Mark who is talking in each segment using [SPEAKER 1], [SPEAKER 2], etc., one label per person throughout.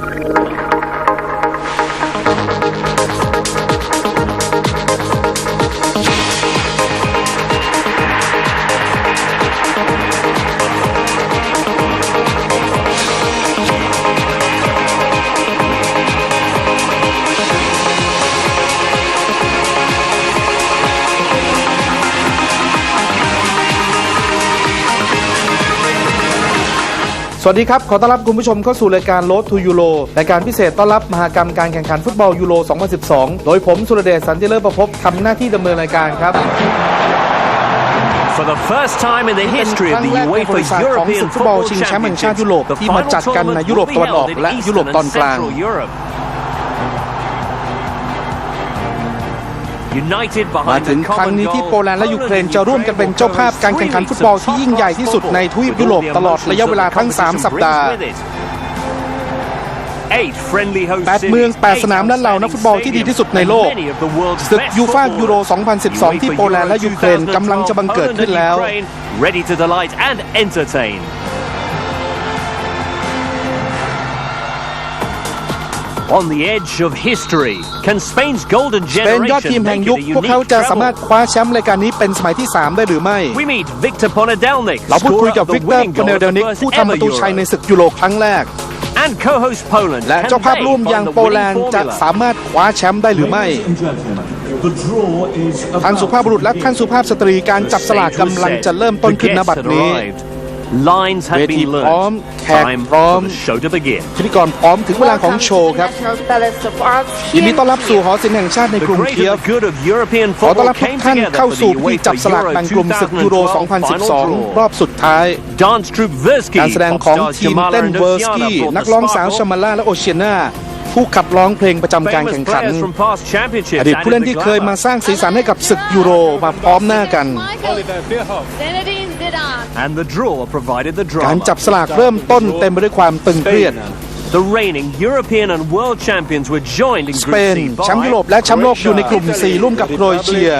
[SPEAKER 1] Thank you. สวัสดีครับ ขอต้อนรับคุณผู้ชมเข้าสู่รายการ Road to Euro รายการพิเศษต้อนรับมหากรรมการแข่งขันฟุตบอลยูโร 2012 โดยผมสุรเดชสันติเลิศประพบทำหน้าที่ดำเนินรายการครับ
[SPEAKER 2] For the first time in the
[SPEAKER 1] เป็น
[SPEAKER 2] history
[SPEAKER 1] ค
[SPEAKER 2] of
[SPEAKER 1] รั้ง
[SPEAKER 2] the
[SPEAKER 1] แรกในประวั
[SPEAKER 2] UEFA
[SPEAKER 1] ติศาสตร์ของศึ
[SPEAKER 2] European
[SPEAKER 1] กฟุตบอล
[SPEAKER 2] Football
[SPEAKER 1] ชิงแชมป์แห่งชาติยุ
[SPEAKER 2] Championship,
[SPEAKER 1] โรป
[SPEAKER 2] the
[SPEAKER 1] ที่มา
[SPEAKER 2] final
[SPEAKER 1] จัดกันใน
[SPEAKER 2] tournament
[SPEAKER 1] ยุโรป
[SPEAKER 2] will
[SPEAKER 1] ตะวัน
[SPEAKER 2] be
[SPEAKER 1] ออก
[SPEAKER 2] held in
[SPEAKER 1] และยุโรป
[SPEAKER 2] Eastern
[SPEAKER 1] ตอน
[SPEAKER 2] and
[SPEAKER 1] กลาง มา
[SPEAKER 2] behind
[SPEAKER 1] ถึง
[SPEAKER 2] the
[SPEAKER 1] ครั้ง
[SPEAKER 2] common
[SPEAKER 1] นี้ที่
[SPEAKER 2] goal,
[SPEAKER 1] โปแลนด์และยูเครน
[SPEAKER 2] Poland
[SPEAKER 1] จะ
[SPEAKER 2] and
[SPEAKER 1] ร่วมกัน
[SPEAKER 2] Ukraine
[SPEAKER 1] เป็นเจ้าภาพการแข่งขันฟุตบอลที่ยิ่งใหญ่ที่สุดในทวีปยุโรปตลอดระยะเวลาทั้ง 3 สัปดาห์
[SPEAKER 2] Eight friendly host
[SPEAKER 1] แปดเมืองแปดสนามและเหล่านักฟุตบอลที่ดีที่สุดในโลกศึกยูฟ่ายูโร 2012 ที่โปแลนด์และยูเครนกำลังจะบังเกิดขึ้นแล้ว
[SPEAKER 2] On the edge of history, can Spain's golden
[SPEAKER 1] เป็นยอดทีม
[SPEAKER 2] generation
[SPEAKER 1] แห่ง
[SPEAKER 2] make
[SPEAKER 1] ยุ
[SPEAKER 2] it
[SPEAKER 1] ค
[SPEAKER 2] a
[SPEAKER 1] พวกเขา
[SPEAKER 2] unique
[SPEAKER 1] จะสามารถ
[SPEAKER 2] treble?
[SPEAKER 1] คว้าแชมป์รายการนี้เป็นสมัยที่ 3 ได้หรือไม่
[SPEAKER 2] We meet Victor Ponedelnik,
[SPEAKER 1] เราพูดคุย
[SPEAKER 2] scorer
[SPEAKER 1] กับ
[SPEAKER 2] of
[SPEAKER 1] วิ
[SPEAKER 2] the
[SPEAKER 1] กเตอร์
[SPEAKER 2] winning
[SPEAKER 1] คอน
[SPEAKER 2] goal
[SPEAKER 1] เน
[SPEAKER 2] of
[SPEAKER 1] เด
[SPEAKER 2] the
[SPEAKER 1] นิก
[SPEAKER 2] first
[SPEAKER 1] ผู้ทำประ
[SPEAKER 2] ever
[SPEAKER 1] ตูชัยใน
[SPEAKER 2] Euro.
[SPEAKER 1] ศึกยูโรครั้งแรก
[SPEAKER 2] And co-host Poland
[SPEAKER 1] และ
[SPEAKER 2] can
[SPEAKER 1] เจ้าภาพ
[SPEAKER 2] they
[SPEAKER 1] ร่วมอย่าง
[SPEAKER 2] find the
[SPEAKER 1] โปแลน
[SPEAKER 2] winning
[SPEAKER 1] ด์จะ
[SPEAKER 2] formula?
[SPEAKER 1] สามารถคว้าแชมป์ได้หรือไม่
[SPEAKER 3] Ladies and gentlemen, the draw is
[SPEAKER 1] ท่านสุภาพบุรุษและท่านสุภาพสตรีการจับสลากกำลังจะเริ่มต้นขึ้นณบัดนี้
[SPEAKER 2] Lines had
[SPEAKER 1] เวที
[SPEAKER 2] been
[SPEAKER 1] พร้อม
[SPEAKER 2] learned.
[SPEAKER 1] แขก
[SPEAKER 2] Time
[SPEAKER 1] พร้อม
[SPEAKER 2] for the show to begin.
[SPEAKER 1] พิธีกรพร้อมถึงเวลาของโชว์ครับยินดีต้อนรับสู่หอศิลป์แห่งชาติใน
[SPEAKER 2] The
[SPEAKER 1] กรุง
[SPEAKER 2] great
[SPEAKER 1] เคีย
[SPEAKER 2] and
[SPEAKER 1] ฟ
[SPEAKER 2] the good of European
[SPEAKER 1] ขอต้อน
[SPEAKER 2] football
[SPEAKER 1] รับทุก
[SPEAKER 2] came
[SPEAKER 1] ท่าน
[SPEAKER 2] together
[SPEAKER 1] เข้า
[SPEAKER 2] for
[SPEAKER 1] สู่
[SPEAKER 2] the
[SPEAKER 1] พิธี
[SPEAKER 2] UEFA
[SPEAKER 1] จับสลากแบ่งกลุ่มศึกยูโร
[SPEAKER 2] 2012 final
[SPEAKER 1] 2012 ร
[SPEAKER 2] draw.
[SPEAKER 1] อบสุดท้าย
[SPEAKER 2] Dance troupe Versky,
[SPEAKER 1] การแสดง
[SPEAKER 2] pop
[SPEAKER 1] ของ
[SPEAKER 2] stars
[SPEAKER 1] ทีม
[SPEAKER 2] Jamala
[SPEAKER 1] เต้น
[SPEAKER 2] and
[SPEAKER 1] เวอร์ส
[SPEAKER 2] Oceana
[SPEAKER 1] กี้
[SPEAKER 2] brought
[SPEAKER 1] นัก
[SPEAKER 2] the
[SPEAKER 1] ร้องสาว
[SPEAKER 2] sparkle.
[SPEAKER 1] ชามาล่าและโอเชียนา ผู้ขับร้องเพลงประจำการ
[SPEAKER 2] Famous
[SPEAKER 1] แข่งขัน
[SPEAKER 2] players from past championships
[SPEAKER 1] อดีต
[SPEAKER 2] added
[SPEAKER 1] ผู้เล่น
[SPEAKER 2] the
[SPEAKER 1] ที่เคย
[SPEAKER 2] glamour.
[SPEAKER 1] มาสร้างสีสันให้กับศึกยูโรมาพร้อมหน้ากัน
[SPEAKER 4] Zinedine Zidane.
[SPEAKER 2] And the draw provided the
[SPEAKER 1] การ
[SPEAKER 2] drama.
[SPEAKER 1] จับสลากเริ่มต้นเต็มไปด้วยความตึงเครียด
[SPEAKER 2] The reigning European and world champions were joined in
[SPEAKER 1] ส
[SPEAKER 2] Group
[SPEAKER 1] เปน
[SPEAKER 2] C
[SPEAKER 1] แชมป์
[SPEAKER 2] by
[SPEAKER 1] ยุโรปและแชมป์โลกอยู่ในกลุ่ม 4 ร่วมกับโครเอเชีย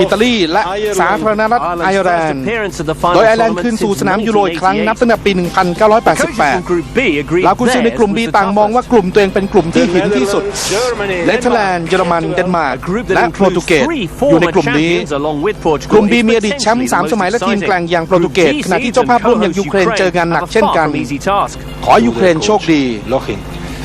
[SPEAKER 1] อิตาลี และสาธารณรัฐไอ
[SPEAKER 2] Ireland's
[SPEAKER 1] ร์แล
[SPEAKER 2] first
[SPEAKER 1] นด์
[SPEAKER 2] appearance at the
[SPEAKER 1] โด
[SPEAKER 2] final
[SPEAKER 1] ยไอร์แลนด์
[SPEAKER 2] tournament
[SPEAKER 1] คืนสู่
[SPEAKER 2] since
[SPEAKER 1] สนามยูโรอีกครั้งนับ
[SPEAKER 2] 1988.
[SPEAKER 1] ตั้งแต่ปี
[SPEAKER 2] Coaches from
[SPEAKER 1] 1988
[SPEAKER 2] Group B agreed
[SPEAKER 1] แล้วคุณซื้อในกลุ่ม B
[SPEAKER 2] theirs was the
[SPEAKER 1] ต่างมองว่า
[SPEAKER 2] toughest.
[SPEAKER 1] กลุ่มตัวเองเป็นกลุ่มที่หินที่สุดเนเธอร์แลนด์ เยอรมัน เดนมาร์ก
[SPEAKER 2] A group that
[SPEAKER 1] และโปรตุ
[SPEAKER 2] includes
[SPEAKER 1] เกส
[SPEAKER 2] three
[SPEAKER 1] อยู่ใน
[SPEAKER 2] former
[SPEAKER 1] กลุ่มนี้
[SPEAKER 2] champions along with Portugal.
[SPEAKER 1] กลุ่ม B
[SPEAKER 2] is
[SPEAKER 1] มีอดีตแชมป์
[SPEAKER 2] potentially
[SPEAKER 1] 3สมัยและทีม
[SPEAKER 2] the most
[SPEAKER 1] แกร่งอย่างโปรตุเกส
[SPEAKER 2] exciting.
[SPEAKER 1] ขณะที่เจ้าภาพร่วมอย่างยูเครนเจองานหนักเช่นกัน
[SPEAKER 2] have a far from easy task.
[SPEAKER 1] ขอให้ยูเครนโชคดี
[SPEAKER 5] Lochin.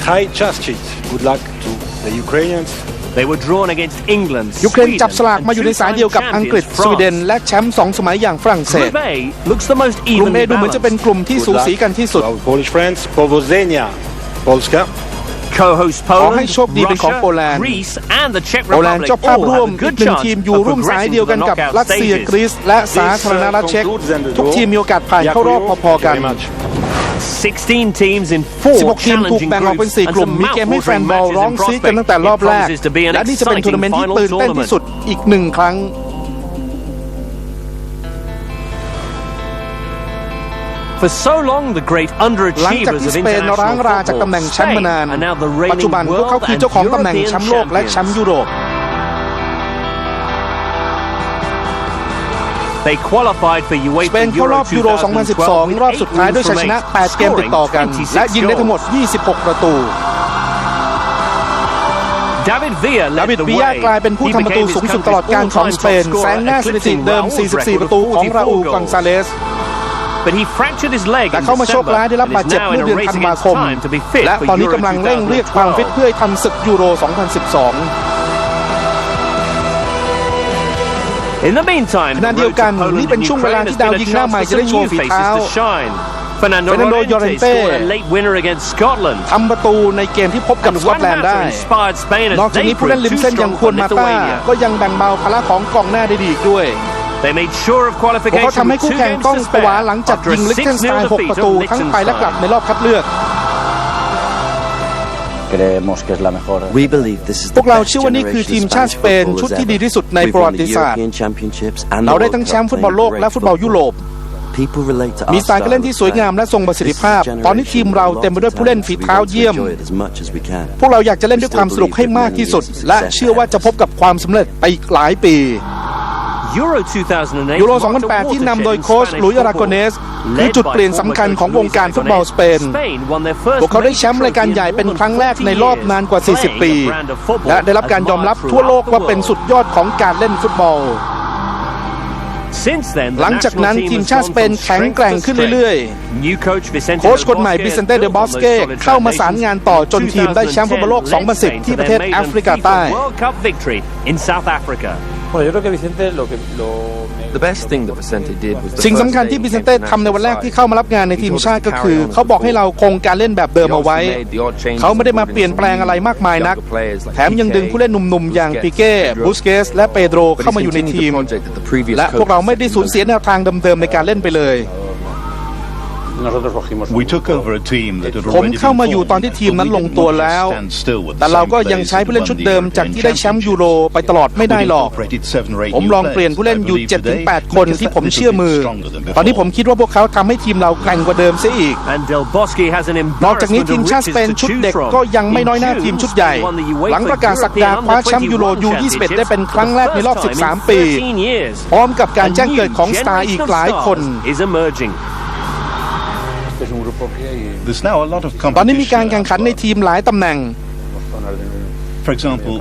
[SPEAKER 5] High Chaschit. Good luck to the Ukrainians.
[SPEAKER 2] They were drawn against England,
[SPEAKER 1] ยูเครน
[SPEAKER 2] Sweden,
[SPEAKER 1] จับสลาก
[SPEAKER 2] and
[SPEAKER 1] มาอยู่ในสายเดียวกับ
[SPEAKER 2] two-time
[SPEAKER 1] อังกฤษ
[SPEAKER 2] champions
[SPEAKER 1] สวีเดน
[SPEAKER 2] France.
[SPEAKER 1] และแชมป์สองสมัยอย่างฝรั่งเศส
[SPEAKER 2] Group A looks the most
[SPEAKER 1] กลุ่ม A
[SPEAKER 2] evenly
[SPEAKER 1] ดูเหมือนจะเป็น
[SPEAKER 2] balanced.
[SPEAKER 1] กลุ่มที่สูสีกันที่สุด
[SPEAKER 5] To our Polish friends. Powodzenia. Polska.
[SPEAKER 2] Co-host
[SPEAKER 1] ขอ
[SPEAKER 2] Poland,
[SPEAKER 1] ให้โชคดีเป็นของ
[SPEAKER 2] Russia,
[SPEAKER 1] โปแลนด์
[SPEAKER 2] Greece, and the Czech
[SPEAKER 1] โปแลนด์
[SPEAKER 2] Republic
[SPEAKER 1] เจ้าภาพ
[SPEAKER 2] all
[SPEAKER 1] ร่วม
[SPEAKER 2] have a
[SPEAKER 1] อี
[SPEAKER 2] good
[SPEAKER 1] กหนึ่ง
[SPEAKER 2] chance
[SPEAKER 1] ทีมอยู่
[SPEAKER 2] of
[SPEAKER 1] ร่วมสาย
[SPEAKER 2] progressing
[SPEAKER 1] เดียว
[SPEAKER 2] to
[SPEAKER 1] กัน
[SPEAKER 2] the
[SPEAKER 1] กับ
[SPEAKER 2] knockout
[SPEAKER 1] รัสเซีย
[SPEAKER 2] stages.
[SPEAKER 1] กรีซและสาธารณรัฐเช็กทุกทีมมีโอกาสผ่านเข้ารอบพอๆกัน
[SPEAKER 5] Very much.
[SPEAKER 2] 16 teams in four
[SPEAKER 1] 16 ทีมถูก
[SPEAKER 2] challenging
[SPEAKER 1] แบ่งออกเป็น
[SPEAKER 2] groups
[SPEAKER 1] 4กลุ่ม
[SPEAKER 2] and
[SPEAKER 1] มี
[SPEAKER 2] some
[SPEAKER 1] เกมให้แฟน
[SPEAKER 2] mouthwatering
[SPEAKER 1] บอล
[SPEAKER 2] matches
[SPEAKER 1] ร้อง
[SPEAKER 2] in
[SPEAKER 1] ซีดกันตั้งแต่
[SPEAKER 2] prospect.
[SPEAKER 1] รอบ
[SPEAKER 2] It
[SPEAKER 1] แรก
[SPEAKER 2] promises to be an
[SPEAKER 1] และนี่จะเป็นทัวร์นาเมนต์ที่
[SPEAKER 2] exciting
[SPEAKER 1] ตื่น
[SPEAKER 2] final
[SPEAKER 1] เต้นที่
[SPEAKER 2] tournament.
[SPEAKER 1] สุดอีกหนึ่งครั้ง
[SPEAKER 2] For so long, the great
[SPEAKER 1] หลังจาก
[SPEAKER 2] underachievers
[SPEAKER 1] ที่
[SPEAKER 2] of
[SPEAKER 1] สเปนร้าง
[SPEAKER 2] international
[SPEAKER 1] ราจากตำแหน่ง
[SPEAKER 2] football,
[SPEAKER 1] แชมป์มานาน
[SPEAKER 2] Spain are now the
[SPEAKER 1] ปัจจุ
[SPEAKER 2] reigning
[SPEAKER 1] บันพวกเขา
[SPEAKER 2] world
[SPEAKER 1] คือ
[SPEAKER 2] and
[SPEAKER 1] เจ้าของตำแหน่ง
[SPEAKER 2] European
[SPEAKER 1] แชมป์โลกและแชมป์
[SPEAKER 2] champions.
[SPEAKER 1] ส
[SPEAKER 2] UEFA
[SPEAKER 1] เปนเข้ารอบ
[SPEAKER 2] Euro
[SPEAKER 1] ยูโร
[SPEAKER 2] 2012
[SPEAKER 1] 2012 รอบสุดท้ายด้วยชัยชนะ 8 เกมติดต่อกัน และยิงได้ทั้งหมด 26 ประตู
[SPEAKER 2] David Villa
[SPEAKER 1] ดา
[SPEAKER 2] led
[SPEAKER 1] วิด
[SPEAKER 2] the
[SPEAKER 1] วิยา
[SPEAKER 2] way.
[SPEAKER 1] กลายเป็นผู้
[SPEAKER 2] He
[SPEAKER 1] ทำประตู
[SPEAKER 2] became
[SPEAKER 1] สูง
[SPEAKER 2] his
[SPEAKER 1] สุดตลอด
[SPEAKER 2] country's
[SPEAKER 1] การของ
[SPEAKER 2] all-time
[SPEAKER 1] สเปน
[SPEAKER 2] top
[SPEAKER 1] แซงหน้าส
[SPEAKER 2] scorer,
[SPEAKER 1] ถิติเดิม
[SPEAKER 2] eclipsing Raúl's
[SPEAKER 1] 44 ประตู
[SPEAKER 2] record
[SPEAKER 1] ของราอูล
[SPEAKER 2] 44
[SPEAKER 1] กองซาเลส
[SPEAKER 2] But he fractured his leg
[SPEAKER 1] แต่
[SPEAKER 2] in
[SPEAKER 1] เข้ามาโชค
[SPEAKER 2] December
[SPEAKER 1] ร้ายได้รับ
[SPEAKER 2] and
[SPEAKER 1] บาด
[SPEAKER 2] is
[SPEAKER 1] เจ็บ
[SPEAKER 2] now
[SPEAKER 1] เมื่
[SPEAKER 2] in
[SPEAKER 1] อ
[SPEAKER 2] a
[SPEAKER 1] เดือน
[SPEAKER 2] race
[SPEAKER 1] ธันวา
[SPEAKER 2] against
[SPEAKER 1] คม
[SPEAKER 2] time to be fit
[SPEAKER 1] และ
[SPEAKER 2] for
[SPEAKER 1] ตอนนี้
[SPEAKER 2] Euro
[SPEAKER 1] กำลังเร่งเรียกความฟิต
[SPEAKER 2] 2012.
[SPEAKER 1] เพื่อให้ทันศึกยูโร 2012 ขณะ
[SPEAKER 2] the
[SPEAKER 1] เดียว
[SPEAKER 2] road
[SPEAKER 1] กัน
[SPEAKER 2] to Poland
[SPEAKER 1] นี่เป็น
[SPEAKER 2] and
[SPEAKER 1] ช่วงเวลา
[SPEAKER 2] Ukraine
[SPEAKER 1] ที่
[SPEAKER 2] has
[SPEAKER 1] ดาว
[SPEAKER 2] been a
[SPEAKER 1] ยิงหน้า
[SPEAKER 2] chance
[SPEAKER 1] ใหม่
[SPEAKER 2] for
[SPEAKER 1] จะได้
[SPEAKER 2] some
[SPEAKER 1] โชว์
[SPEAKER 2] new
[SPEAKER 1] ฝี
[SPEAKER 2] faces
[SPEAKER 1] เท้า
[SPEAKER 2] to shine. Fernando
[SPEAKER 1] Fernando
[SPEAKER 2] Llorente
[SPEAKER 1] Llorente
[SPEAKER 2] scored a late winner against Scotland.
[SPEAKER 1] ทำประตูในเกมที่พบกับ
[SPEAKER 2] And
[SPEAKER 1] สกอต
[SPEAKER 2] Juan
[SPEAKER 1] แลนด์ได้
[SPEAKER 2] Mata inspired Spain
[SPEAKER 1] นอก
[SPEAKER 2] as
[SPEAKER 1] จาก
[SPEAKER 2] they
[SPEAKER 1] นี้ผู้เล่น
[SPEAKER 2] proved
[SPEAKER 1] ริม
[SPEAKER 2] too
[SPEAKER 1] เส้นอย่าง
[SPEAKER 2] strong
[SPEAKER 1] คว
[SPEAKER 2] for
[SPEAKER 1] รมาต้า
[SPEAKER 2] Lithuania.
[SPEAKER 1] ก็ยังแบ่งเบาภาระของกองหน้าได้ดีอีกด้วย
[SPEAKER 2] They made sure of
[SPEAKER 1] พวกเขา
[SPEAKER 2] qualification
[SPEAKER 1] ทำให้
[SPEAKER 2] with
[SPEAKER 1] คู่
[SPEAKER 2] two
[SPEAKER 1] แข่ง
[SPEAKER 2] games
[SPEAKER 1] ต้อง
[SPEAKER 2] to
[SPEAKER 1] ผวา
[SPEAKER 2] spare
[SPEAKER 1] หลังจาก
[SPEAKER 2] after
[SPEAKER 1] ยิ
[SPEAKER 2] a
[SPEAKER 1] งลิกเทนสไต
[SPEAKER 2] 6-0
[SPEAKER 1] น์6ประ
[SPEAKER 2] defeat
[SPEAKER 1] ตู
[SPEAKER 2] of
[SPEAKER 1] ทั้งไปและกลับ
[SPEAKER 2] Liechtenstein.
[SPEAKER 1] ในรอบคัดเลือก พ
[SPEAKER 6] the
[SPEAKER 1] วกเรา
[SPEAKER 6] best
[SPEAKER 1] เชื่อว่านี่คือ
[SPEAKER 6] generation
[SPEAKER 1] ทีม
[SPEAKER 6] of
[SPEAKER 1] ชาติ
[SPEAKER 6] Spanish
[SPEAKER 1] สเปน
[SPEAKER 6] football
[SPEAKER 1] ชุด
[SPEAKER 6] has
[SPEAKER 1] ที่
[SPEAKER 6] ever.
[SPEAKER 1] ดีที่สุดใน
[SPEAKER 6] We've
[SPEAKER 1] ประวั
[SPEAKER 6] won
[SPEAKER 1] ติ
[SPEAKER 6] the
[SPEAKER 1] ศาสตร์
[SPEAKER 6] European Championships and
[SPEAKER 1] เรา
[SPEAKER 6] the
[SPEAKER 1] ได้
[SPEAKER 6] World
[SPEAKER 1] ทั้งแช
[SPEAKER 6] Cup
[SPEAKER 1] มป์ฟุตบอล
[SPEAKER 6] playing
[SPEAKER 1] โลกและ
[SPEAKER 6] great
[SPEAKER 1] ฟุตบอลยุโรป
[SPEAKER 6] football. People relate to
[SPEAKER 1] มี
[SPEAKER 6] our
[SPEAKER 1] สไตล์การเล่นที่สวยงามและทรงประสิทธิภาพ ตอนนี้ทีมเราเต็มไปด้วยผู้เล่นฝีเท้าเยี่ยม
[SPEAKER 6] as much as we can.
[SPEAKER 1] พวกเราอยากจะเล่นด้วยความสนุกให้มากที่สุด และเชื่อว่าจะพบกับความสำเร็จไปอีกหลายปี
[SPEAKER 2] Euro 2008
[SPEAKER 1] ยูโร2008 ที่นำโดยโค้ชหลุยส์อาราโกเนส คือจุดเปลี่ยนสำคัญของวงการฟุตบอลสเปน พวกเขาได้แชมป์รายการใหญ่เป็นครั้งแรกในรอบนานกว่า 40 ปี และได้รับการยอมรับทั่วโลกว่าเป็นสุดยอดของการเล่นฟุตบอลหลังจากนั้นทีมชาติสเปนแข็งแกร่งขึ้นเรื่อย
[SPEAKER 2] ๆ
[SPEAKER 1] โค้ชคนใหม่บิเซนเต้เดบอสเก้เข้ามาสารงานต่อจนทีมได้แชมป์ฟุตบอลโลก 2010 ที่ประเทศแอฟริกาใต้
[SPEAKER 5] Bueno, yo creo que Vicente lo que lo
[SPEAKER 7] The best thing that Vicente did was the
[SPEAKER 1] สิ่ง
[SPEAKER 7] first
[SPEAKER 1] สำคัญ
[SPEAKER 7] day
[SPEAKER 1] ที่
[SPEAKER 7] he
[SPEAKER 1] บิเซน
[SPEAKER 7] came
[SPEAKER 1] เต้
[SPEAKER 7] to
[SPEAKER 1] ทำในวันแรกที่
[SPEAKER 7] national
[SPEAKER 1] เข้ามารับงานในทีมชาติก็คือ เขาบอกให้เราคงการเล่นแบบเดิมเอาไว้ เขาไม่ได้มาเปลี่ยนแปลงอะไรมากมายนัก แถมยังดึงผู้เล่นหนุ่มๆ อย่างปิเก้บูสเกส และเปโดรเข้ามาอยู่ในทีม และพวกเราไม่ได้สูญเสียแนวทางเดิมๆในการเล่นไปเลย
[SPEAKER 5] nosotros cogimos
[SPEAKER 3] We took over a team that had
[SPEAKER 1] ผม
[SPEAKER 3] already
[SPEAKER 1] เข้า
[SPEAKER 3] been
[SPEAKER 1] มาอยู่
[SPEAKER 3] formed,
[SPEAKER 1] ตอนที่ทีม
[SPEAKER 3] but
[SPEAKER 1] นั้น
[SPEAKER 3] we
[SPEAKER 1] ลง
[SPEAKER 3] didn't
[SPEAKER 1] ตัว
[SPEAKER 3] want to
[SPEAKER 1] แล้ว
[SPEAKER 3] stand still with the
[SPEAKER 1] แต่เรา
[SPEAKER 3] same
[SPEAKER 1] ก็ยัง
[SPEAKER 3] players
[SPEAKER 1] ใช้
[SPEAKER 3] that
[SPEAKER 1] ผู้เล่น
[SPEAKER 3] won
[SPEAKER 1] ชุด
[SPEAKER 3] the
[SPEAKER 1] เดิม
[SPEAKER 3] European
[SPEAKER 1] จากที่ได้แชมป์ยูโร
[SPEAKER 3] Championship.
[SPEAKER 1] ไปตลอดไม่ได้
[SPEAKER 3] We
[SPEAKER 1] หรอก
[SPEAKER 3] incorporated seven or eight
[SPEAKER 1] ผม
[SPEAKER 3] new
[SPEAKER 1] ลองเปลี่ยน
[SPEAKER 3] players
[SPEAKER 1] ผู้เล่น
[SPEAKER 3] that I
[SPEAKER 1] อยู่
[SPEAKER 3] believe today
[SPEAKER 1] 7-8 คน
[SPEAKER 3] make us
[SPEAKER 1] ที่
[SPEAKER 3] that
[SPEAKER 1] ผม
[SPEAKER 3] little
[SPEAKER 1] เชื่อ
[SPEAKER 3] bit
[SPEAKER 1] มือ
[SPEAKER 3] stronger than
[SPEAKER 1] ตอนนี้ผม
[SPEAKER 3] before.
[SPEAKER 1] คิดว่าพวกเขาทำให้ทีมเราแกร่งกว่าเดิมซะอีก นอกจากนี้ทีมชาติสเปนชุดเด็กก็ยังไม่น้อยหน้าทีมชุดใหญ่ หลังประกาศสักดาคว้าแชมป์ยูโรยู21ได้เป็นครั้งแรกในรอบ 13 ปี พร้อมกับการแจ้งเกิดของสตาร์อีกหลายคน ตอนนี้มีการ
[SPEAKER 3] competition
[SPEAKER 1] แข่งขันในทีมหลายตำแหน่ง
[SPEAKER 5] zonas de
[SPEAKER 3] For example,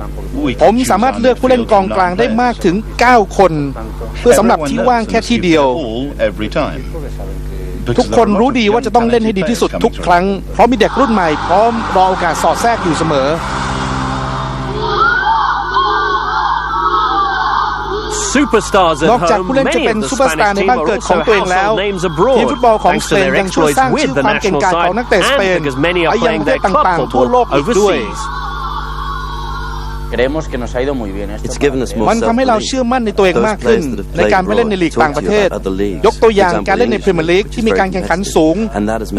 [SPEAKER 3] we
[SPEAKER 1] ผม
[SPEAKER 3] could
[SPEAKER 1] สามารถ
[SPEAKER 3] choose
[SPEAKER 1] เลือกผู้เล่นกองกลางได้มากถึง 9 คน เพื่อสำหรับที่ว่างแค่ที่เดียว
[SPEAKER 3] All every time.
[SPEAKER 1] ทุกคนรู้ดีว่าจะต้องเล่นให้ดีที่สุดทุกครั้ง เพราะมีเด็กรุ่นใหม่พร้อมรอโอกาสสอดแทรกอยู่เสมอ นอกจากผู้เล่นจะเป็นซูเปอร์สตาร์ในบ้านเกิดของตัวเองแล้วทีมฟุตบอลของสเปนยังช่วยสร้างชื่อความเก่งกาจของนักเตะสเปนไปยังประเทศต่างๆทั่วโลกอีกด้วย
[SPEAKER 8] Creemos que nos ha ido muy bien esto.
[SPEAKER 6] It's given us more
[SPEAKER 1] มันทำให้เราเชื่อมั่นในตัวเองมากขึ้น ในการไปเล่นในลีกต่างประเทศ ยกตัวอย่างการเล่นในพรีเมียร์ลีกที่มีการแข่งขันสูง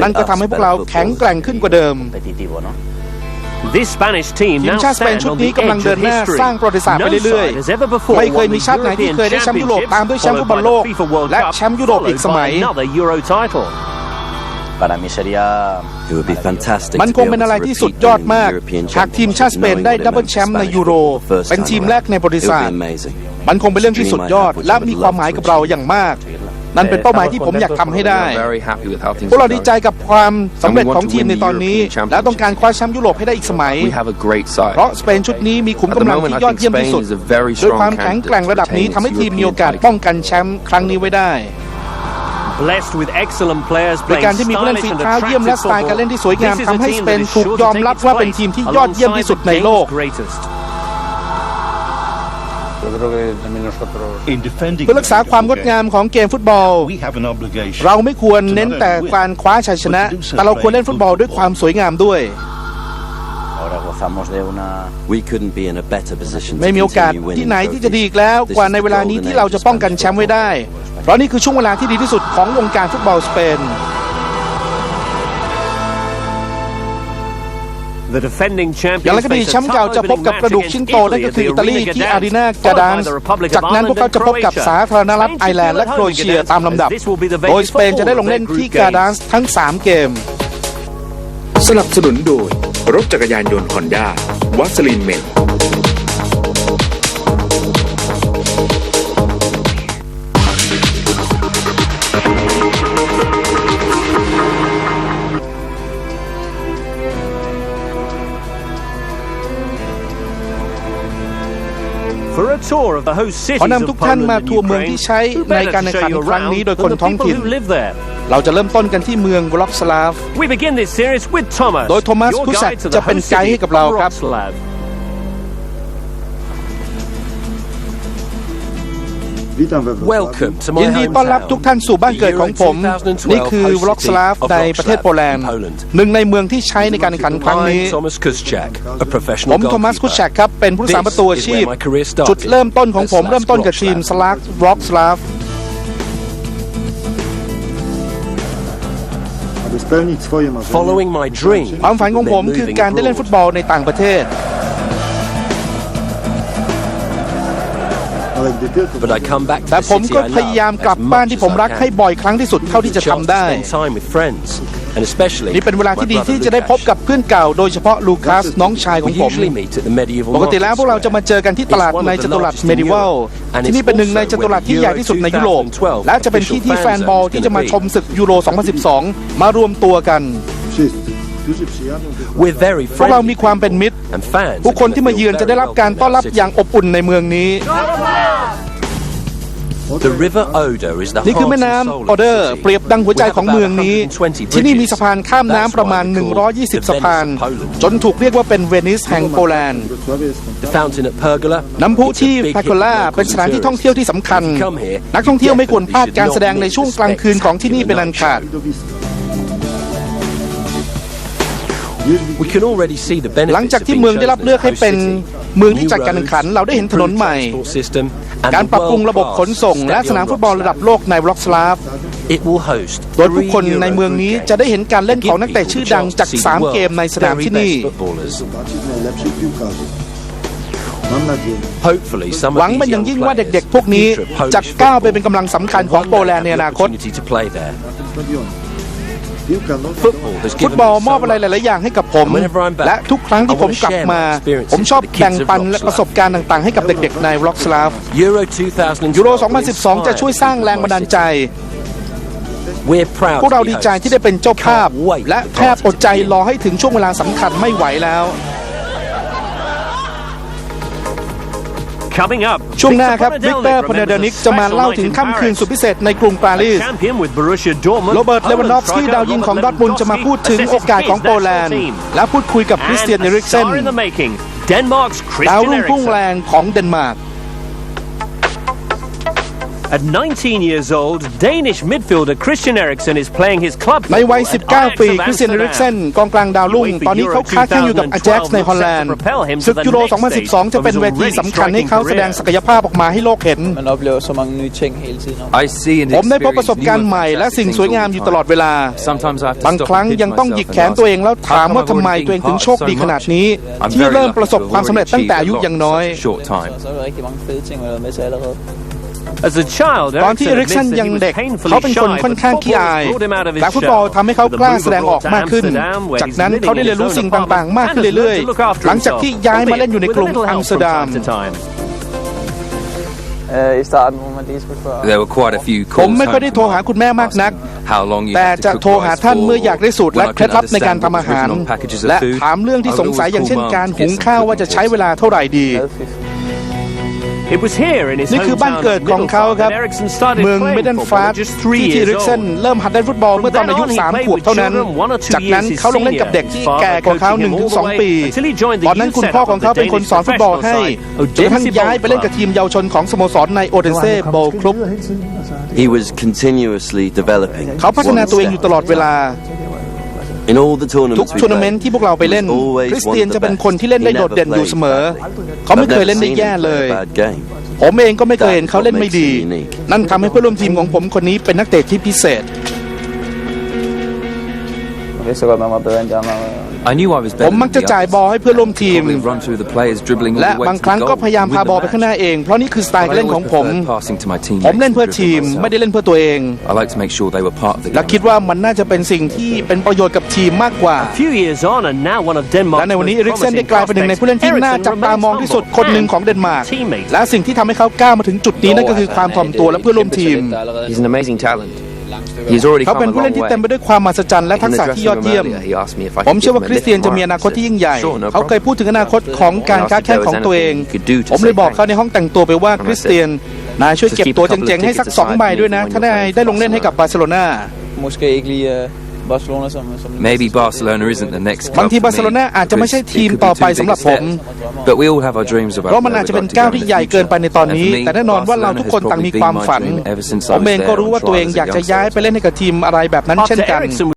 [SPEAKER 1] นั่นก็ทำให้พวกเราแข็งแกร่งขึ้นกว่าเดิม
[SPEAKER 8] competitivo, ¿no?
[SPEAKER 1] ทีมชาติสเปนชุดนี้กำลังเดินหน้าสร้างประวัติศาสตร์ไปเรื่อยๆไม่เคยมีชาติไหนที่เคยได้แชมป์ยุโรปตามด้วยแชมป์ฟุตบอลโลกและแชมป์ยุโรปอีกสมัย
[SPEAKER 8] Para mí sería.
[SPEAKER 6] It would be fantastic
[SPEAKER 1] มัน
[SPEAKER 6] to
[SPEAKER 1] ค
[SPEAKER 6] be
[SPEAKER 1] ง
[SPEAKER 6] able
[SPEAKER 1] เป็น
[SPEAKER 6] to
[SPEAKER 1] อะไรที่
[SPEAKER 6] repeat
[SPEAKER 1] สุดยอด
[SPEAKER 6] winning the
[SPEAKER 1] มาก
[SPEAKER 6] European
[SPEAKER 1] หากทีมชาติสเปน
[SPEAKER 6] Championship
[SPEAKER 1] ได้
[SPEAKER 6] knowing
[SPEAKER 1] ดับเบิล
[SPEAKER 6] that
[SPEAKER 1] แช
[SPEAKER 6] it
[SPEAKER 1] มป์ใน
[SPEAKER 6] meant
[SPEAKER 1] ยูโร
[SPEAKER 6] Spanish football for the first
[SPEAKER 1] เป็น
[SPEAKER 6] time
[SPEAKER 1] ทีม
[SPEAKER 6] around.
[SPEAKER 1] แรกในประวัติ
[SPEAKER 6] It
[SPEAKER 1] ศา
[SPEAKER 6] would
[SPEAKER 1] สต
[SPEAKER 6] be
[SPEAKER 1] ร์
[SPEAKER 6] amazing.
[SPEAKER 1] มันคงเป็นเรื่องที่สุดยอด และมีความหมายกับเราอย่างมาก นั่นเป็นเป้าหมายที่ผมอยากทำให้ได้
[SPEAKER 7] We're very happy with how things
[SPEAKER 1] พวกเรา
[SPEAKER 7] are
[SPEAKER 1] ดีใจ
[SPEAKER 7] going.
[SPEAKER 1] กับความสำเร็จของทีมในตอนนี้ และต้องการคว้าแชมป์ยุโรปให้ได้อีกสมัย
[SPEAKER 7] We have a great side.
[SPEAKER 1] เพราะสเปนชุดนี้มีขุมกำลังที่ยอดเยี่ยมที่สุด
[SPEAKER 7] At the moment, I think Spain is a very
[SPEAKER 1] ด้วย
[SPEAKER 7] strong
[SPEAKER 1] ความแข็งแกร่งระดับนี้ทำให้ทีมมีโอกาสป้องกันแชมป์ครั้งนี้ไว้ได้โดยการที่มีผู้เล่นฝีเท้าเยี่ยมและสไตล์การเล่นที่สวยงามทำให้สเปนถูกยอมรับว่าเป็นทีมที่ยอดเยี่ยมที่สุดในโลก เพื่อรักษาความงดงามของเกมฟุตบอล เราไม่ควรเน้นแต่การคว้าชัยชนะ แต่เราควรเล่นฟุตบอลด้วยความสวยงามด้วย ไม่มีโอกาสที่ไหนที่จะดีอีกแล้วกว่าในเวลานี้ที่เราจะป้องกันแชมป์ไว้ได้ เพราะนี่คือช่วงเวลาที่ดีที่สุดของวงการฟุตบอลสเปน อย่างไรก็ดีแชมป์เก่าจะพบกับกระดูกชิ้นโตนั่นก็คืออิตาลีที่อารีนากาดานจากนั้นพวกเขาจะพบกับสาธารณรัฐไอร์แลนด์และโครเอเชียตามลำดับ โดยสเปนจะได้ลงเล่นที่กาดานส์ทั้ง 3 เกม
[SPEAKER 9] สนับสนุนโดยรถจักรยานยนต์ฮอนด้าวัสลินเมน
[SPEAKER 1] ขอนำทุกท่านมาทัวร์เมืองที่ใช้ในการแข่งขันครั้งนี้โดยคนท้องถิ่น เราจะเริ่มต้นกันที่เมืองวล็อกสลาฟ โดยโทมัสคุซักจะเป็นไกด์ให้กับเราครับ
[SPEAKER 7] Welcome to my
[SPEAKER 1] ยินดีต้อนรับ
[SPEAKER 7] hometown.
[SPEAKER 1] ทุกท่านสู่บ้านเกิดของผม นี่คือวล็อกสลาฟในประเทศโปแลนด์ หนึ่งในเมืองที่ใช้ในการแข่งขันครั้งนี้
[SPEAKER 7] I'm Thomas Kuschak, a
[SPEAKER 1] ผ
[SPEAKER 7] professional
[SPEAKER 1] มโทมัสคุชแช
[SPEAKER 7] goalkeeper.
[SPEAKER 1] กครับ เป็นผู้รักษาประตูอาชีพ
[SPEAKER 7] This is where my career started.
[SPEAKER 1] จุดเริ่มต้นของผม
[SPEAKER 7] At
[SPEAKER 1] เริ่มต้นกับทีม
[SPEAKER 7] Slav
[SPEAKER 1] สลาฟร็อกสลาฟ
[SPEAKER 7] Following my dream
[SPEAKER 1] ความฝันของผม
[SPEAKER 7] meant
[SPEAKER 1] คือ
[SPEAKER 7] moving
[SPEAKER 1] การได้เล่น
[SPEAKER 7] abroad.
[SPEAKER 1] ฟุตบอลในต่างประเทศ
[SPEAKER 9] But I come back to
[SPEAKER 1] แต่
[SPEAKER 9] the
[SPEAKER 1] ผมก็ city
[SPEAKER 9] I
[SPEAKER 1] พยายาม
[SPEAKER 9] love
[SPEAKER 1] กลับ
[SPEAKER 9] as
[SPEAKER 1] บ้าน
[SPEAKER 9] much
[SPEAKER 1] ที่
[SPEAKER 9] as
[SPEAKER 1] ผม I รัก
[SPEAKER 9] can.
[SPEAKER 1] ให้บ่อยครั้งที่สุด เท่า It's ที่ a จะ
[SPEAKER 9] chance
[SPEAKER 1] ทำ to ได้
[SPEAKER 9] spend time with friends, and especially
[SPEAKER 1] นี่เป็นเวลา my ที่ดี
[SPEAKER 9] brother
[SPEAKER 1] ที่จะได้ Lukash. พบกับเพื่อนเก่า โดยเฉพาะลูคัสน้องชายข
[SPEAKER 9] We อ
[SPEAKER 1] งผม
[SPEAKER 9] usually meet at the medieval
[SPEAKER 1] ปกติ market แล้วพวกเราจะมา square. เจอกันที่ตลาด It's one of ใน the จตุรัส largest in เมดิวัล Europe, and ที่ it's นี่เป็นหนึ่งใน also จตุรัส where ที่ใหญ่ Euro ที่สุดในยุโรป 2012และจะเป็นที่ที่ official fans แฟนบอล are ที่จะมา gonna be. ชมศึกยูโร 2012 มารวมตัวกัน
[SPEAKER 9] Честь.
[SPEAKER 1] พวกเรามีความเป็นมิตร ผู้คนที่มาเยือนจะได้รับการต้อนรับอย่างอบอุ่นในเมืองนี้ นี่คือแม่น้ำ
[SPEAKER 9] โอ
[SPEAKER 1] เดอร์เปรียบดังหัวใจของเมืองนี้ ที่นี่มีสะพานข้ามน้ำประมาณ 120 สะพาน จนถูกเรียกว่าเป็นเวนิสแห่งโปแลนด์ น้ำพุที่พาโกล่าเป็นสถานที่ท่องเที่ยวที่สำคัญ นักท่องเที่ยวไม่ควรพลาดการแสดงในช่วงกลางคืนของที่นี่เป็นอันขาด หลังจากที่เมืองได้รับเลือกให้เป็นเมืองที่จัดการแข่งขัน เราได้เห็นถนนใหม่ การปรับปรุงระบบขนส่ง และสนามฟุตบอลระดับโลกในวล็อกสลาฟโดยผู้คนในเมืองนี้จะได้เห็นการเล่นของนักเตะชื่อดังจาก 3 เกมในสนามที่นี่หวังเป็นอย่างยิ่งว่าเด็กๆ พวกนี้จะก้าวไปเป็นกำลังสำคัญของโปแลนด์ในอนาคต ฟุตบอลมอบอะไรหลาย ๆ อย่างให้กับผม และทุกครั้งที่ผมกลับมา ผมชอบแบ่งปันและประสบการณ์ต่าง ๆ ให้กับเด็ก ๆ ในร็อกสลาฟยูโร 2012 จะช่วยสร้างแรงบันดาลใจพวกเราดีใจที่ได้เป็นเจ้าภาพ และแทบอดใจรอให้ถึงช่วงเวลาสำคัญไม่ไหวแล้ว ช่วงหน้าครับวิกเตอร์พเนเดนิกจะมาเล่าถึงค่ำคืนสุดพิเศษในกรุงปารีส โรเบิร์ต เลวานอฟสกี้ดาวยิงของดอทมุลจะมาพูดถึงโอกาสของโปแลนด์ และพูดคุยกับคริสเตียนเอริกเซนดาวรุ่งพุ่งแรงของเดนมาร์ก
[SPEAKER 2] At 19 years old, Danish midfielder Christian Eriksen is playing his club
[SPEAKER 1] ในวัย 19 ปีคริสเตียนเอริกเซนกองกลางดาวรุ่ง ตอนนี้เขาค้าแข้งอยู่กับอาแจ็ซในฮอลแลนด์ศึกยูโร 2012 จะเป็นเวทีสำคัญให้เขาแสดงศักยภาพออกมาให้โลกเห็น ผมได้พบประสบการณ์ใหม่และสิ่งสวยงามอยู่ตลอดเวลา บางครั้งยังต้องหยิกแขนตัวเองแล้วถามว่าทำไมตัวเองถึงโชคดีขนาดนี้ ที่เริ่มประสบความสำเร็จตั้งแต่อายุยังน้อย ตอนที่เอริกสันยังเด็ก เขาเป็นคนค่อนข้างขี้อายและฟุตบอลทำให้เขากล้าแสดงออกมากขึ้น จากนั้นเขาได้เรียนรู้สิ่งต่างๆ มากขึ้นเรื่อยๆ หลังจากที่ย้ายมาเล่นอยู่ในกรุงอัมสเตอร์ดัม
[SPEAKER 7] There were quite a few calls
[SPEAKER 1] ผมไม่ค่อยได้โทรหาคุณแม่มากนัก แต่จะโทรหาท่านเมื่ออยากได้สูตรและเคล็ดลับในการทำอาหาร และถามเรื่องที่สงสัยอย่างเช่นการหุงข้าวว่าจะใช้เวลาเท่าไหร่ดี นี่คือบ้านเกิดของเขาครับ เมือง
[SPEAKER 2] เม
[SPEAKER 1] ดั
[SPEAKER 2] น
[SPEAKER 1] ฟาร์
[SPEAKER 2] ส
[SPEAKER 1] ที่ทีริกเซนเริ่มหัดเล่นฟุตบอลเมื่อตอนอายุ 3 ขวบเท่านั้น จากนั้นเขาลงเล่นกับเด็กที่แก่กว่าเขา1-2 ปี ตอนนั้นคุณพ่อของเขาเป็นคนสอนฟุตบอลให้จนทั้งย้ายไปเล่นกับทีมเยาวชนของสโมสรในโอเดนเซ่โบคลุบเขาพัฒนาตัวเองอยู่ตลอดเวลา ทุกทัวร์นาเมนต์ที่พวกเราไปเล่นคริสเตียนจะเป็นคนที่เล่นได้โดดเด่นอยู่เสมอ เขาไม่เคยเล่นได้แย่เลย ผมเองก็ไม่เคยเห็นเขาเล่นไม่ดี นั่นทำให้เพื่อนร่วมทีมของผมคนนี้เป็นนักเตะที่พิเศษ
[SPEAKER 10] Visto que me maté ya no.
[SPEAKER 7] I knew I was
[SPEAKER 1] ผ
[SPEAKER 7] better
[SPEAKER 1] ม than มัก
[SPEAKER 7] the
[SPEAKER 1] จะจ่าย
[SPEAKER 7] others.
[SPEAKER 1] บอลให้เพื่อนร่วมทีม
[SPEAKER 7] Probably run through the players dribbling all
[SPEAKER 1] และ
[SPEAKER 7] the way
[SPEAKER 1] บาง
[SPEAKER 7] to
[SPEAKER 1] ครั้ง
[SPEAKER 7] the
[SPEAKER 1] ก็
[SPEAKER 7] goal
[SPEAKER 1] พยายาม
[SPEAKER 7] and
[SPEAKER 1] พา
[SPEAKER 7] win
[SPEAKER 1] บอลไป the ข้างหน้า
[SPEAKER 7] match.
[SPEAKER 1] เอง เพราะนี่คือสไต But ล์
[SPEAKER 7] I
[SPEAKER 1] การเล่น always ของผม
[SPEAKER 7] preferred passing to my
[SPEAKER 1] ผม
[SPEAKER 7] teammates
[SPEAKER 1] เล่นเพื่อ
[SPEAKER 7] than
[SPEAKER 1] ทีม
[SPEAKER 7] dribbling
[SPEAKER 1] ไม่ myself. ได้เล่นเพื่อตัวเอง
[SPEAKER 7] I like to make sure they were part of the
[SPEAKER 1] และ
[SPEAKER 7] game.
[SPEAKER 1] คิดว่ามันน่าจะเป็นสิ่งที่เป็นประโยชน์กับทีมมากกว่า
[SPEAKER 2] few years on and now one of
[SPEAKER 1] และ Denmark's ในวัน
[SPEAKER 2] most นี้
[SPEAKER 1] เอริกเซนได้ promising กลายเป็นหนึ่งในผู้เล่น prospects, ที่น่า
[SPEAKER 2] Eriksen
[SPEAKER 1] จับตามองที่สุด
[SPEAKER 2] remains
[SPEAKER 1] คนหนึ่งของเดนมาร์ก
[SPEAKER 2] teammate.
[SPEAKER 1] และสิ่งที่ทำให้เขาก้าวมาถึงจุดนี้นั่นก็คือความถ่อมตัวและเพื่อนร่วมทีม
[SPEAKER 7] He's an amazing talent.
[SPEAKER 1] เขาเป็นผู้เล่นที่เต็มไปด้วยความมหัศจรรย์และทักษะที่ยอดเยี่ยม ผมเชื่อว่าคริสเตียนจะมีอนาคตที่ยิ่งใหญ่ เขาเคยพูดถึงอนาคตของการค้าแข่งของตัวเอง ผมเลยบอกเขาในห้องแต่งตัวไปว่าคริสเตียนนายช่วยเก็บตัวเจ๋งๆให้สักสองใบด้วยนะ ถ้าได้ได้ลงเล่นให้กับบาร์เซโลนา
[SPEAKER 7] Maybe Barcelona isn't the next
[SPEAKER 1] บาง
[SPEAKER 7] club
[SPEAKER 1] ทีบาร์เซ for โลนา
[SPEAKER 7] me
[SPEAKER 1] อาจจะไม่ because ใช่
[SPEAKER 7] it
[SPEAKER 1] ทีม
[SPEAKER 7] could be
[SPEAKER 1] ต่อไป
[SPEAKER 7] too
[SPEAKER 1] สำ
[SPEAKER 7] big
[SPEAKER 1] หรับผม
[SPEAKER 7] steps. But we all have our dreams about
[SPEAKER 1] เพราะมัน
[SPEAKER 7] where
[SPEAKER 1] อาจ
[SPEAKER 7] we'd
[SPEAKER 1] จะเป็น
[SPEAKER 7] like to
[SPEAKER 1] ก้าว
[SPEAKER 7] go in
[SPEAKER 1] ที่
[SPEAKER 7] the
[SPEAKER 1] ใหญ่เกิน
[SPEAKER 7] future.
[SPEAKER 1] ไปในตอน
[SPEAKER 7] And นี้ for me,
[SPEAKER 1] แต่แน่นอนว่าเรา Barcelona ทุกคน
[SPEAKER 7] has
[SPEAKER 1] ต่างมี
[SPEAKER 7] probably
[SPEAKER 1] ความ
[SPEAKER 7] been my
[SPEAKER 1] ฝัน
[SPEAKER 7] dream ever since I ผ
[SPEAKER 1] ม
[SPEAKER 7] was
[SPEAKER 1] เอง
[SPEAKER 7] there
[SPEAKER 1] ก็
[SPEAKER 7] รู้
[SPEAKER 1] ว่า and ตัวเอง
[SPEAKER 7] as
[SPEAKER 1] อยาก
[SPEAKER 7] a
[SPEAKER 1] จะ
[SPEAKER 7] youngster.
[SPEAKER 1] ย้ายไปเล่นให้กับทีมอะไรแบบนั้นเช่น After กัน
[SPEAKER 2] Eriksen